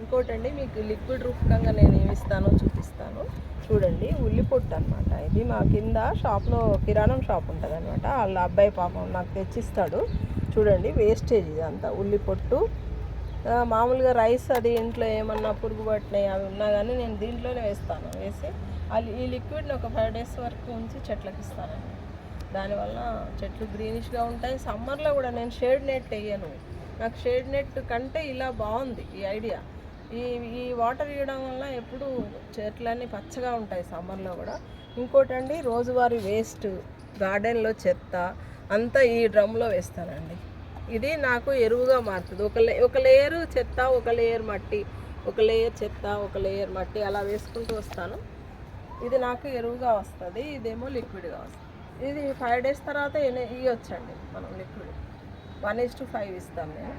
ఇంకోటండి మీకు లిక్విడ్ రూపకంగా నేను ఏమిస్తానో చూపిస్తాను. చూడండి ఉల్లి పొట్టు అనమాట ఇది మా కింద షాప్లో కిరాణం షాప్ ఉంటుంది అనమాట వాళ్ళ అబ్బాయి పాపం నాకు తెచ్చిస్తాడు. చూడండి వేస్టేజ్ ఇదంతా ఉల్లి పొట్టు. మామూలుగా రైస్ అది ఇంట్లో ఏమన్నా పురుగు పట్టినాయి అవి ఉన్నా కానీ నేను దీంట్లోనే వేస్తాను. వేసి ఈ లిక్విడ్ని ఒక ఫైవ్ డేస్ వరకు ఉంచి చెట్లకు ఇస్తాను. దానివల్ల చెట్లు గ్రీనిష్గా ఉంటాయి. సమ్మర్లో కూడా నేను షేడ్ నెట్ వేయను నాకు షేడ్ నెట్ కంటే ఇలా బాగుంది ఈ ఐడియా. ఈ ఈ వాటర్ ఇవ్వడం వల్ల ఎప్పుడు చెట్లన్నీ పచ్చగా ఉంటాయి సమ్మర్లో కూడా. ఇంకోటండి రోజువారీ వేస్ట్ గార్డెన్లో చెత్త అంతా ఈ డ్రమ్లో వేస్తానండి. ఇది నాకు ఎరువుగా మారుతుంది. ఒక లే ఒక లేయరు చెత్త ఒక లేయర్ మట్టి ఒక లేయర్ చెత్త ఒక లేయర్ మట్టి అలా వేసుకుంటూ వస్తాను. ఇది నాకు ఎరువుగా వస్తుంది ఇదేమో లిక్విడ్గా వస్తుంది. ఇది ఫైవ్ డేస్ తర్వాత ఇవ్వచ్చండి మనం liquid. One is to five ఇస్తాం నేను.